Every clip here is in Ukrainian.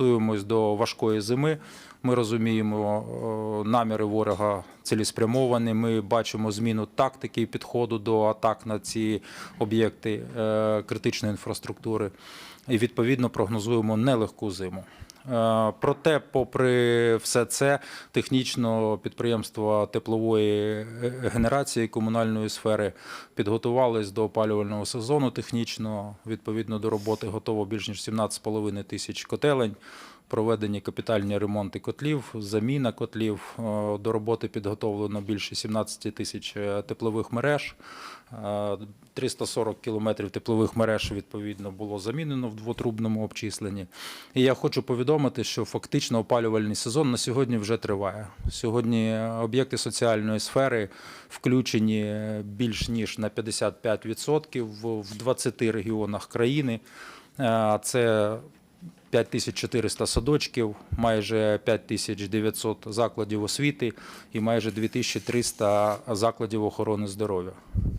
готуємось до важкої зими. Ми розуміємо е, наміри ворога цілеспрямовані. Ми бачимо зміну тактики і підходу до атак на ці об'єкти е, критичної інфраструктури. І відповідно прогнозуємо нелегку зиму. Е, Проте, попри все це, технічно підприємства теплової е, генерації комунальної сфери підготувались до опалювального сезону. Технічно, відповідно до роботи, готово більш ніж 17,5 тисяч котелень. Проведені капітальні ремонти котлів, заміна котлів. Е, До роботи підготовлено більше 17 тисяч е, теплових мереж. Е, 340 кілометрів теплових мереж відповідно було замінено в двотрубному обчисленні. І я хочу повідомити, що фактично опалювальний сезон на сьогодні вже триває. Сьогодні об'єкти соціальної сфери включені більш ніж на 55% в- в 20 регіонах країни. Е, Це 5400 садочків, майже 5900 закладів освіти і майже 2300 закладів охорони здоров'я.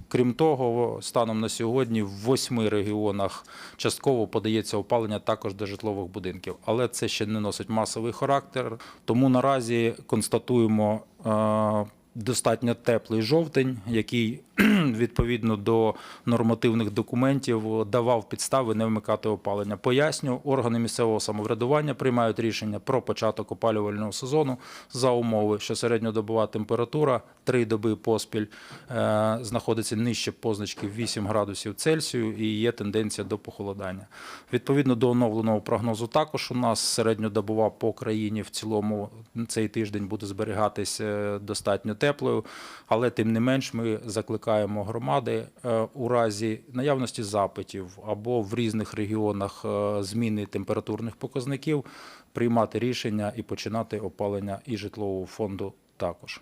Крім того, станом на сьогодні в восьми регіонах частково подається опалення також до житлових будинків, але це ще не носить масовий характер. Тому наразі констатуємо е, достатньо теплий жовтень, який відповідно до нормативних документів давав підстави не вмикати опалення. Поясню, органи місцевого самоврядування приймають рішення про початок опалювального сезону за умови, що середньодобова температура три доби поспіль е, знаходиться нижче позначки 8 градусів Цельсію і є тенденція до похолодання. Відповідно до оновленого прогнозу, також у нас середньодобова по країні в цілому цей тиждень буде зберігатись е, достатньо теплою, але тим не менш ми закликаємо громади е, у разі наявності запитів або в різних регіонах зміни температурних показників приймати рішення і починати опалення і житлового фонду також.